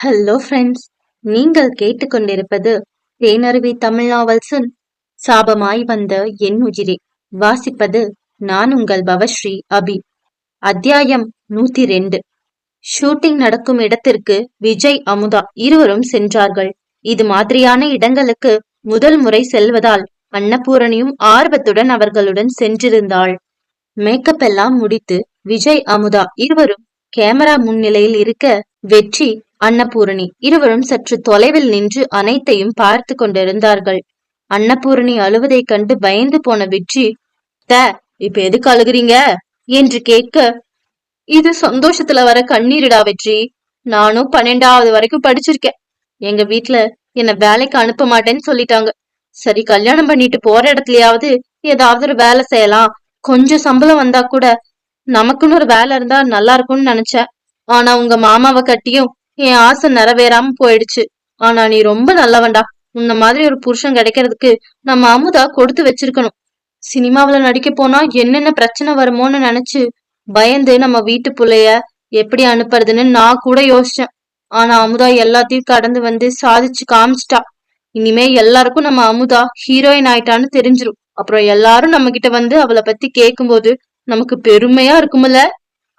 Hello friends நீங்கள் கேட்டுக்கொண்டிருப்பது தேனருவி தமிழ் நாவல்சன் சாபமாய் வந்த என் உயிரே. வாசிப்பது நான் உங்கள் பவஸ்ரீ அபி. அத்தியாயம் நூத்தி ரெண்டு ஷூட்டிங் நடக்கும் இடத்திற்கு விஜய் அமுதா இருவரும் சென்றார்கள். இது மாதிரியான இடங்களுக்கு முதல் முறை செல்வதால் அன்னபூரணியும் ஆர்வத்துடன் அவர்களுடன் சென்றிருந்தாள். மேக்கப் எல்லாம் முடித்து விஜய் அமுதா இருவரும் கேமரா முன்னிலையில் இருக்க வெற்றி அன்னபூரணி இருவரும் சற்று தொலைவில் நின்று அனைத்தையும் பார்த்து கொண்டிருந்தார்கள். அன்னபூரணி அழுவதைக் கண்டு பயந்து போன வெற்றி த இப்ப எதுக்கு அழுகுறீங்க? என்று கேட்க இது சந்தோஷத்துல வர கண்ணீரிடா வெற்றி. நானும் பன்னெண்டாவது வரைக்கும் படிச்சிருக்கேன். எங்க வீட்டுல என்ன வேலைக்கு அனுப்ப மாட்டேன்னு சொல்லிட்டாங்க. சரி கல்யாணம் பண்ணிட்டு போற இடத்துலயாவது ஏதாவது ஒரு வேலை செய்யலாம். கொஞ்சம் சம்பளம் வந்தா கூட நமக்குன்னு ஒரு வேலை இருந்தா நல்லா இருக்கும்னு நினைச்சேன். ஆனா உங்க மாமாவை கட்டியும் என் ஆசை நிறைவேறாம போயிடுச்சு. ஆனா நீ ரொம்ப நல்லவன்டா. உன்ன மாதிரி ஒரு புருஷன் கிடைக்கிறதுக்கு நம்ம அமுதா கொடுத்து வச்சிருக்கணும். சினிமாவில நடிக்க போனா என்னென்ன பிரச்சனை வருமோன்னு நினைச்சு பயந்து நம்ம வீட்டு புள்ளைய எப்படி அனுப்புறதுன்னு நான் கூட யோசிச்சேன். ஆனா அமுதா எல்லாத்தையும் கடந்து வந்து சாதிச்சு காமிச்சிட்டா. இனிமே எல்லாருக்கும் நம்ம அமுதா ஹீரோயின் ஆயிட்டான்னு தெரிஞ்சிரும். அப்புறம் எல்லாரும் நம்ம கிட்ட வந்து அவளை பத்தி கேக்கும்போது நமக்கு பெருமையா இருக்கும்ல?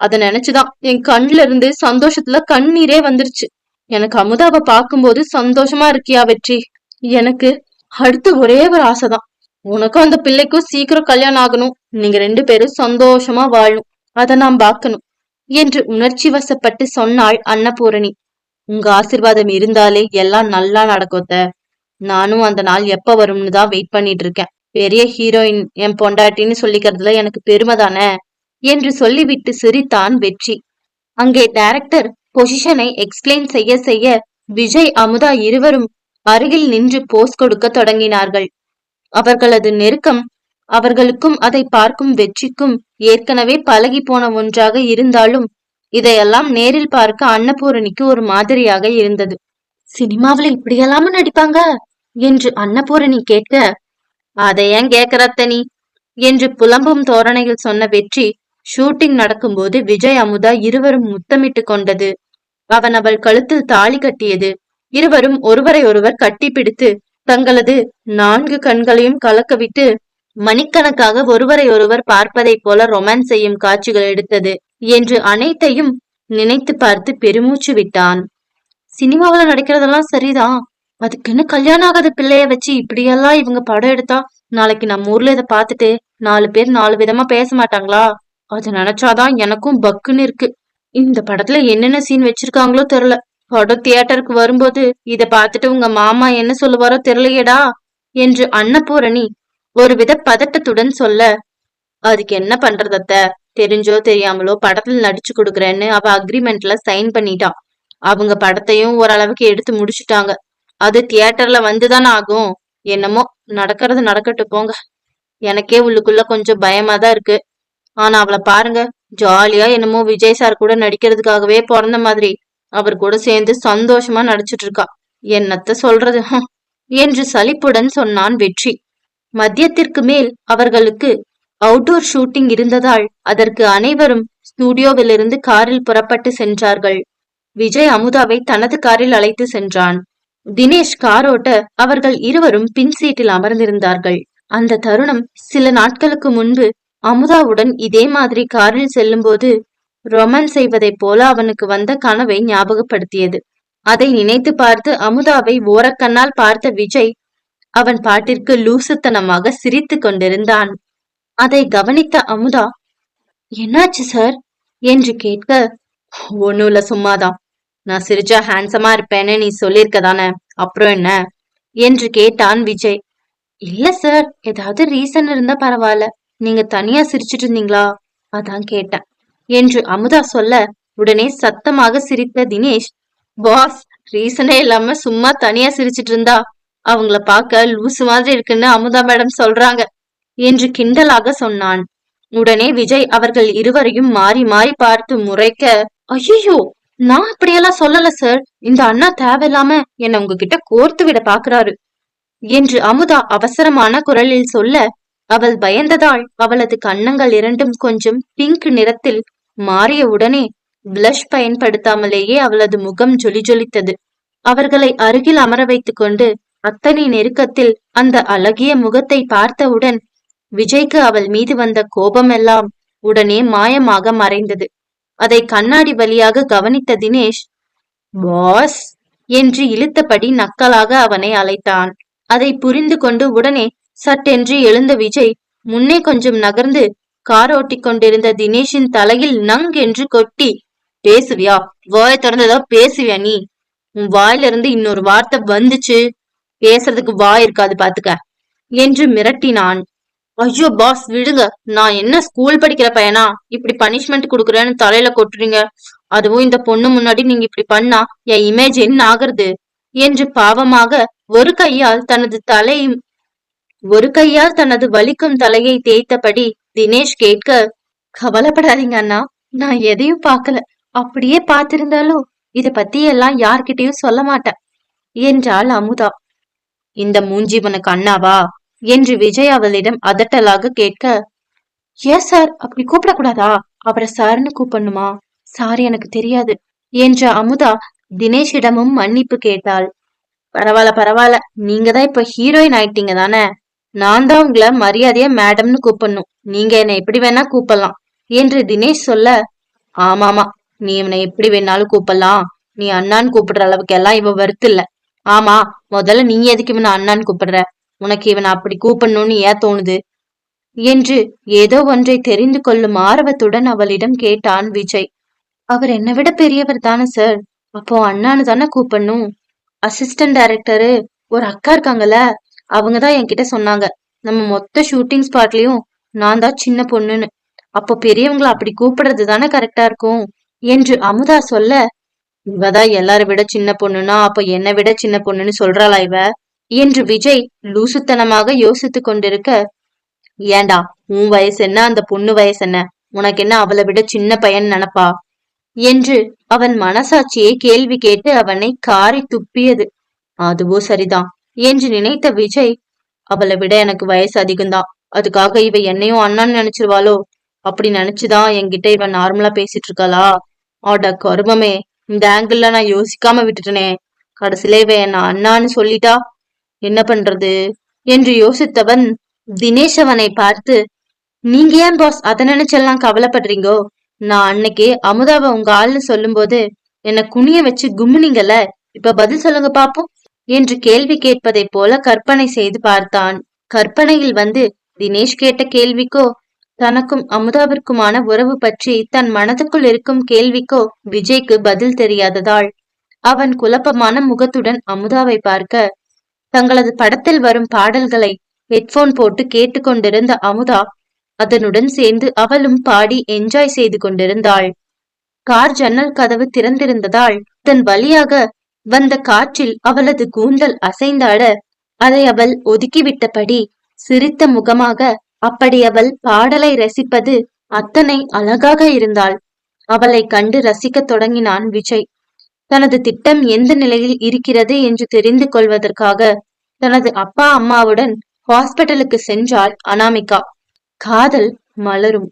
அத நினைச்சுதான். என் கண்ல இருந்து சந்தோஷத்துல கண்ணீரே வந்துருச்சு. எனக்கு அமுதாவை பார்க்கும்போது சந்தோஷமா இருக்கியா வெற்றி? எனக்கு அடுத்து ஒரே ஒரு ஆசைதான். உனக்கும் அந்த பிள்ளைக்கும் சீக்கிரம் கல்யாணம் ஆகணும். நீங்க ரெண்டு பேரும் சந்தோஷமா வாழணும் அதை நான் பார்க்கணும் என்று உணர்ச்சி வசப்பட்டு சொன்னாள் அன்னபூரணி. உங்க ஆசிர்வாதம் இருந்தாலே எல்லாம் நல்லா நடக்குத்த நானும் அந்த நாள் எப்ப வரும்னு தான் வெயிட் பண்ணிட்டு இருக்கேன். பெரிய ஹீரோயின் என் பொண்டாட்டின்னு சொல்லிக்கிறதுல எனக்கு பெருமை தானே? என்று சொல்லிவிட்டு சிரித்தான் வெற்றி. அங்கே டைரக்டர் பொசிஷனை எக்ஸ்பிளைன் செய்ய செய்ய விஜய் அமுதா இருவரும் அருகில் நின்று போஸ் கொடுக்க தொடங்கினார்கள். அவர்களது நெருக்கம் அவர்களுக்கும் அதை பார்க்கும் வெற்றிக்கும் ஏற்கனவே பழகி போன ஒன்றாக இருந்தாலும் இதையெல்லாம் நேரில் பார்க்க அன்னபூரணிக்கு ஒரு மாதிரியாக இருந்தது. சினிமாவில இப்படியெல்லாம நடிப்பாங்க? என்று அன்னபூரணி கேட்க அதை ஏன் கேக்குறத்த என்று புலம்பும் தோரணையில் சொன்ன வெற்றி ஷூட்டிங் நடக்கும்போது விஜய் அமுதா இருவரும் முத்தமிட்டு கொண்டது. அவன் அவள் கழுத்தில் தாலி கட்டியது. இருவரும் ஒருவரை ஒருவர் கட்டிப்பிடித்து தங்களது நான்கு கண்களையும் கலக்கவிட்டு மணிக்கணக்காக ஒருவரை ஒருவர் பார்ப்பதைப் போல ரொமான்ஸ் செய்யும் காட்சிகள் எடுத்தது என்று அனைத்தையும் நினைத்து பார்த்து பெருமூச்சு விட்டான். சினிமாவில நடிக்கிறதெல்லாம் சரிதான். அதுக்குன்னு கல்யாணம் ஆகாத பிள்ளைய வச்சு இப்படியெல்லாம் இவங்க படம் எடுத்தா நாளைக்கு நம்ம ஊர்ல இதை பார்த்துட்டு நாலு பேர் நாலு விதமா பேச மாட்டாங்களா? அது நினைச்சாதான் எனக்கும் பக்குன்னு இருக்கு. இந்த படத்துல என்னென்ன சீன் வச்சிருக்காங்களோ தெரியல. படம் தியேட்டருக்கு வரும்போது இத பார்த்துட்டு உங்க மாமா என்ன சொல்லுவாரோ தெரியலையேடா என்று அன்னபூரணி ஒருவித பதட்டத்துடன் சொல்ல அதுக்கு என்ன பண்றதத்த தெரிஞ்சோ தெரியாமலோ படத்துல நடிச்சு கொடுக்குறேன்னு அவ அக்ரிமெண்ட்ல சைன் பண்ணிட்டான் அவங்க படத்தையும் ஓரளவுக்கு எடுத்து முடிச்சுட்டாங்க. அது தியேட்டர்ல வந்துதானே ஆகும். என்னமோ நடக்கிறது நடக்கட்டு போங்க. எனக்கே உள்ளுக்குள்ள கொஞ்சம் பயமா தான் இருக்கு. ஆனா அவளை பாருங்க ஜாலியா என்னமோ விஜய் சார் கூட நடிக்கிறதுக்காகவே பிறந்த மாதிரி. அவர் கூட சேர்ந்து சந்தோஷமா நடிச்சிட்டு இருக்கா. என்னத்த சொல்றது? என்று சலிப்புடன் சொன்னான் வெற்றி. மதியத்திற்கு மேல் அவர்களுக்கு அவுட்டோர் ஷூட்டிங் இருந்ததால் அதற்கு அனைவரும் ஸ்டூடியோவிலிருந்து காரில் புறப்பட்டு சென்றார்கள். விஜய் அமுதாவை தனது காரில் அழைத்து சென்றான். தினேஷ் காரோட்ட அவர்கள் இருவரும் பின் சீட்டில் அமர்ந்திருந்தார்கள். அந்த தருணம் சில நாட்களுக்கு முன்பு அமுதாவுடன் இதே மாதிரி காரில் செல்லும்போது ரொமான்ஸ் செய்வதைப் போல அவனுக்கு வந்த கனவை ஞாபகப்படுத்தியது. அதை நினைத்து பார்த்து அமுதாவை ஓரக்கண்ணால் பார்த்த விஜய் அவன் பாட்டிற்கு லூசுத்தனமாக சிரித்து கொண்டிருந்தான். அதை கவனித்த அமுதா என்னாச்சு சார்? என்று கேட்க ஒண்ணும் இல்ல சும்மாதான். நான் சிரிச்சா ஹேண்ட்ஸமா இருப்பேன்னு நீ சொல்லியிருக்க தானே? அப்புறம் என்ன? என்று கேட்டான் விஜய். இல்ல சார் ஏதாவது ரீசன் இருந்தா பரவாயில்ல. நீங்க தனியா சிரிச்சிட்டு இருந்தீங்களா? அதான் கேட்டேன். என்று அமுதா சொல்ல உடனே சத்தமாக சிரித்த தினேஷ் பாஸ் ரீசனே இல்லாம சும்மா தனியா சிரிச்சிட்டு இருந்தா? அவங்கள பார்க்க லூசு மாதிரி இருக்குன்னு அமுதா மேடம் சொல்றாங்க என்று கிண்டலாக சொன்னான். உடனே விஜய் அவர்கள் இருவரையும் மாறி மாறி பார்த்து முறைக்க ஐயோ நான் அப்படியெல்லாம் சொல்லல சார். இந்த அண்ணா தேவையில்லாம என்ன உங்ககிட்ட கோர்த்து விட பாக்குறாரு என்று அமுதா அவசரமான குரலில் சொல்ல அவள் பயந்ததால் அவளது கன்னங்கள் இரண்டும் கொஞ்சம் பிங்க் நிறத்தில் மாறிய உடனே பிளஷ் பயன்படுத்தாமலேயே அவளது முகம் ஜொலி ஜொலித்தது. அவர்களை அருகில் அமர வைத்து கொண்டு அத்தனை நெருக்கத்தில் அந்த அழகிய முகத்தை பார்த்தவுடன் விஜய்க்கு அவள் மீது வந்த கோபமெல்லாம் உடனே மாயமாக மறைந்தது. அதை கண்ணாடி வழியாக கவனித்த தினேஷ் பாஸ் என்று இழுத்தபடி நக்கலாக அவனை அழைத்தான். அதை புரிந்து கொண்டு உடனே சட்டென்று எழுந்த விஜய் முன்னே கொஞ்சம் நகர்ந்து கார் ஓட்டிக் கொண்டிருந்த தினேஷின் தலையில் நங் என்று கொட்டி பேசுவியா? வாய திறந்ததா பேசுவியா நீ? உன் வாயிலிருந்து இன்னொரு வார்த்தை வந்துச்சு. பேசுறதுக்கு வாய் இருக்காது பாத்துக்க என்று மிரட்டினான். ஐயோ பாஸ் விடுங்க. நான் என்ன ஸ்கூல் படிக்கிற பையனா? இப்படி பனிஷ்மெண்ட் குடுக்குறேன்னு தலையில கொட்டுறீங்க. அதுவும் இந்த பொண்ணு முன்னாடி நீங்க இப்படி பண்ணா என் இமேஜ் என்ன ஆகுறது? என்று பாவமாக ஒரு கையால் தனது தலையும் ஒரு கையால் தனது வலிக்கும் தலையை தேய்த்தபடி தினேஷ் கேட்க கவலைப்படாதீங்க அண்ணா நான் எதையும் பார்க்கல. அப்படியே பார்த்திருந்தாலும் இத பத்தி எல்லாம் யார்கிட்டயும் சொல்ல மாட்டேன் என்றாள் அமுதா. இந்த மூஞ்சி உனக்கு அண்ணாவா? என்று விஜய் அவளிடம் அதட்டலாக கேட்க ஏ சார் அப்படி கூப்பிடக்கூடாதா? அவரை சார்னு கூப்பிடணுமா? சாரி எனக்கு தெரியாது என்ற அமுதா தினேஷிடமும் மன்னிப்பு கேட்டாள். பரவாயில்ல பரவாயில்ல நீங்க தான் இப்ப ஹீரோயின் ஆயிட்டீங்க தானே? நான் தான் உங்களை மரியாதையா மேடம்னு கூப்பிடணும். நீங்க என்னை எப்படி வேணா கூப்பிடலாம். என்று தினேஷ் சொல்ல ஆமாமா நீ இவனை எப்படி வேணாலும் கூப்பிடலாம். நீ அண்ணான்னு கூப்பிடுற அளவுக்கு எல்லாம் இவ வருத்து இல்ல. ஆமா முதல்ல நீ எதுக்கு இவனை அண்ணான்னு கூப்பிடுற? உனக்கு இவனை அப்படி கூப்பிடணும்னு ஏன் தோணுது? என்று ஏதோ ஒன்றை தெரிந்து கொள்ளும் ஆர்வத்துடன் அவளிடம் கேட்டான் விஜய். அவர் என்னை விட பெரியவர் தானே சார் அப்போ அண்ணான்னு தானே கூப்பிடணும்? அசிஸ்டன்ட் டைரக்டரு ஒரு அக்கா இருக்காங்கல்ல அவங்கதான் என்கிட்ட சொன்னாங்க. நம்ம மொத்த ஷூட்டிங் ஸ்பாட்லயும் நான் தான் சின்ன பொண்ணுன்னு. அப்போ பெரியவங்கள அப்படி கூப்பிடுறது தானே கரெக்டா இருக்கும்? என்று அமுதா சொல்ல இவதான் எல்லாரை விட சின்ன பொண்ணுனா அப்ப என்னை விட சின்ன பொண்ணுன்னு சொல்றாளா இவ? என்று விஜய் லூசுத்தனமாக யோசித்துக் கொண்டிருக்க ஏண்டா உன் வயசு என்ன அந்த பொண்ணு வயசு என்ன? உனக்கு என்ன அவளை விட சின்ன பையன் நினப்பா? என்று அவன் மனசாட்சியை கேள்வி கேட்டு அவனை காரி துப்பியது. அதுவோ சரிதான். என்று நினைத்த விஜய் அவளை விட எனக்கு வயசு அதிகம்தான். அதுக்காக இவ என்னையும் அண்ணான்னு நினைச்சிருவாளோ? அப்படி நினைச்சுதான் என்கிட்ட இவன் நார்மலா பேசிட்டு இருக்காளா? ஆட கருமமே இந்த ஆங்கிள் நான் யோசிக்காம விட்டுட்டனே. கடைசியில இவ என்ன அண்ணான்னு சொல்லிட்டா? என்ன பண்றது? என்று யோசித்தவன் தினேஷ் அவனை பார்த்து நீங்க ஏன் பாஸ் அதை நினைச்செல்லாம் கவலைப்படுறீங்கோ? நான் அன்னைக்கு அமுதாவை உங்க ஆள்னு சொல்லும்போது என்ன குனிய வச்சு கும்முனீங்கல்ல? இப்ப பதில் சொல்லுங்க பாப்போம். என்று கேள்வி கேட்பதைப் போல கற்பனை செய்து பார்த்தான். கற்பனையில் வந்து தினேஷ் கேட்ட கேள்விக்கோ தனக்கும் அமுதாவிற்குமான உறவு பற்றி தன் மனதுக்குள் இருக்கும் கேள்விக்கோ விஜய்க்கு பதில் தெரியாததால் அவன் குழப்பமான முகத்துடன் அமுதாவை பார்க்க தங்களது படத்தில் வரும் பாடல்களை ஹெட்போன் போட்டு கேட்டுக்கொண்டிருந்த அமுதா அதனுடன் சேர்ந்து அவளும் பாடி என்ஜாய் செய்து கொண்டிருந்தாள். கார் ஜன்னல் கதவு திறந்திருந்ததால் தன் வழியாக வந்த காற்றில் அவளது கூந்தல் அசைந்தாட அதை அவள் ஒதுக்கிவிட்டபடி சிரித்த முகமாக அப்படி அவள் பாடலை ரசிப்பது அத்தனை அழகாக இருந்தாள். அவளை கண்டு ரசிக்கத் தொடங்கினான் விஜய். தனது திட்டம் எந்த நிலையில் இருக்கிறது என்று தெரிந்து கொள்வதற்காக தனது அப்பா அம்மாவுடன் ஹாஸ்பிட்டலுக்கு சென்றாள் அனாமிகா. காதல் மலரும்.